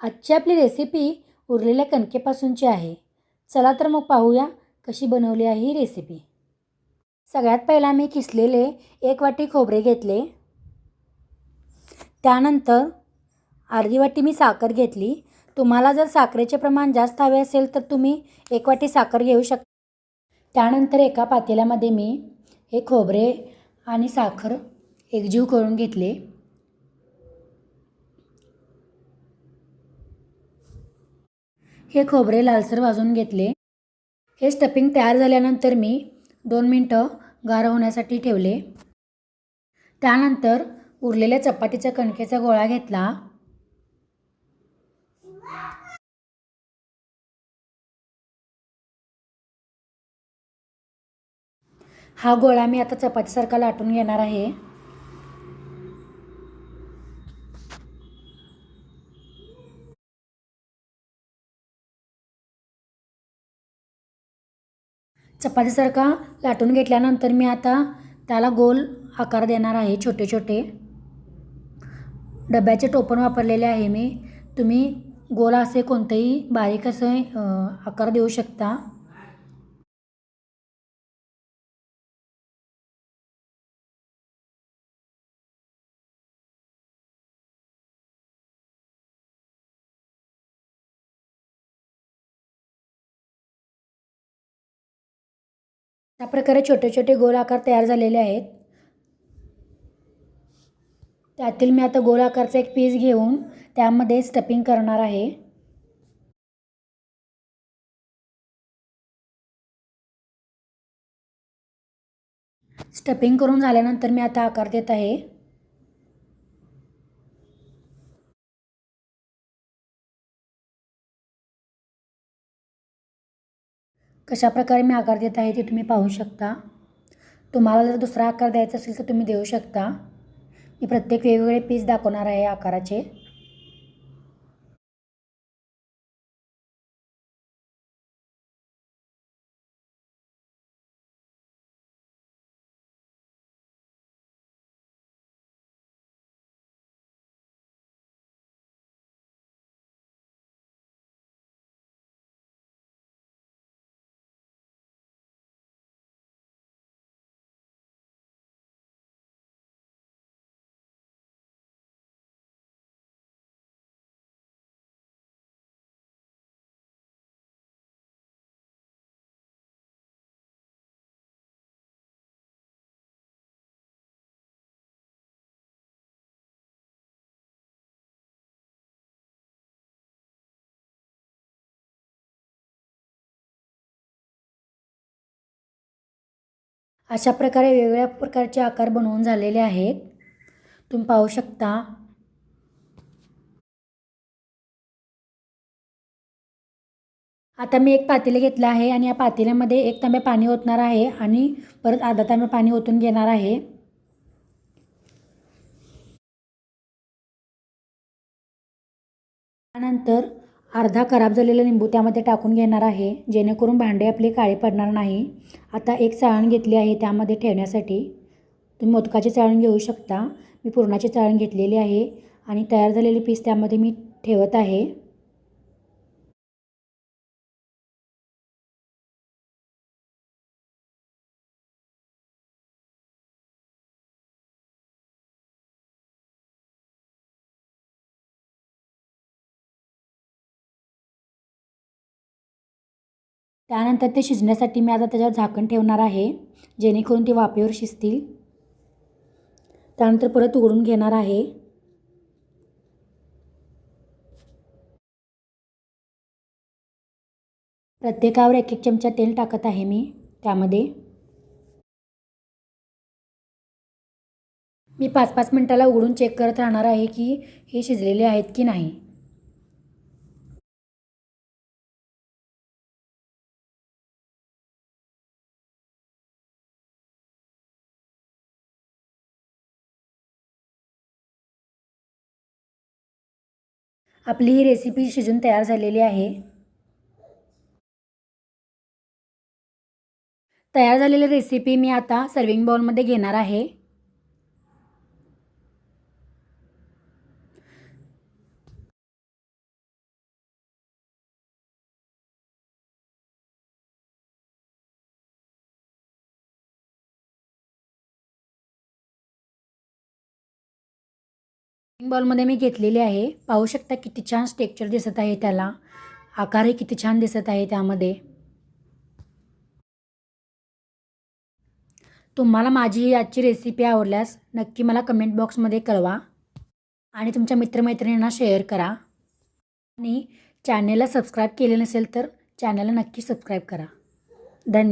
आजची आपली रेसिपी उरलेल्या कणकेपासूनची आहे. चला तर मग पाहूया कशी बनवली आहे ही रेसिपी सगळ्यात पहिला मी किसलेले एक वाटी खोबरे घेतले. त्यानंतर अर्धी वाटी मी साखर घेतली. तुम्हाला जर साखरेचे प्रमाण जास्त हवे असेल तर तुम्ही एक वाटी साखर घेऊ शकता त्यानंतर एका पातेल्यामध्ये मी हे खोबरे आणि साखर एकजीव करून घेतले. हे खोबरे लालसर भाजून घेतले. हे स्टफिंग तयार झाल्यानंतर मी दोन मिनटं गार होण्यासाठी ठेवले. त्यानंतर उरलेल्या चपातीच्या कणकेचा गोळा घेतला. हा गोळा मी आता चपातीसारखा लाटून घेणार आहे. चपातीसारखा लाटून घेतल्यानंतर मी आता त्याला गोल आकार देणार आहे छोटे छोटे. डब्याचे टोपण वापरलेले आहे मी. तुम्ही गोल असे कोणतेही बारीक असे आकार देऊ शकता. अशा प्रकारे छोटे छोटे गोल आकार तयार झालेले आहेत. त्यातील मी आता गोल आकारचा एक पीस घेऊन त्यामध्ये स्टफिंग करणार आहे. स्टपिंग करून झाल्यानंतर मी आता आकार देत आहे. कशा प्रकारे मी आकार देत आहे ते तुम्ही पाहू शकता. तुम्हाला जर दुसरा आकार द्यायचा असेल तर तुम्ही देऊ शकता. मी प्रत्येक वेगवेगळे पीस दाखवणार आहे आकाराचे. अशा प्रकारे वेगवेगळ्या प्रकारचे आकार बनवून झालेले आहेत. तुम्ही पाहू शकता. आता मी एक पातेले घेतलं आहे आणि या पातेल्यामध्ये एक तांबे पाणी ओतणार आहे आणि परत अर्धा तांबे पाणी ओतून घेणार आहे. त्यानंतर अर्धा खराब झालेला लिंबू त्यामध्ये टाकून घेणार आहे जेणेकरून भांडे आपले काळे पडणार नाही. आता एक चाळण घेतली आहे त्यामध्ये ठेवण्यासाठी. तुम्ही मोदकाची चाळण घेऊ शकता. मी पुरणाची चाळण घेतलेली आहे आणि तयार झालेली पीस त्यामध्ये मी ठेवत आहे. त्यानंतर ते शिजण्यासाठी मी आता त्याच्यावर झाकण ठेवणार आहे जेणेकरून ते वाफेवर शिजतील. त्यानंतर परत उघडून घेणार आहे. प्रत्येकावर एक एक चमचा तेल टाकत आहे मी त्यामध्ये. मी पाच पाच मिनटाला उघडून चेक करत राहणार आहे की हे शिजलेले आहेत की नाही. आपली ही रेसिपी शिजून तयार झालेली आहे. तयार झालेली रेसिपी मी आता सर्विंग बाउलमध्ये घेणार आहे. बॉलमध्ये मी घेतलेली आहे. पाहू शकता किती छान स्टेक्चर दिसत आहे त्याला. आकारही किती छान दिसत आहे त्यामध्ये. तुम्हाला माझी आजची रेसिपी आवडल्यास नक्की मला कमेंट बॉक्समध्ये कळवा. आणि तुमच्या मित्रमैत्रिणींना शेअर करा. आणि चॅनेलला सबस्क्राईब केले नसेल तर चॅनलला नक्की सबस्क्राईब करा. धन्यवाद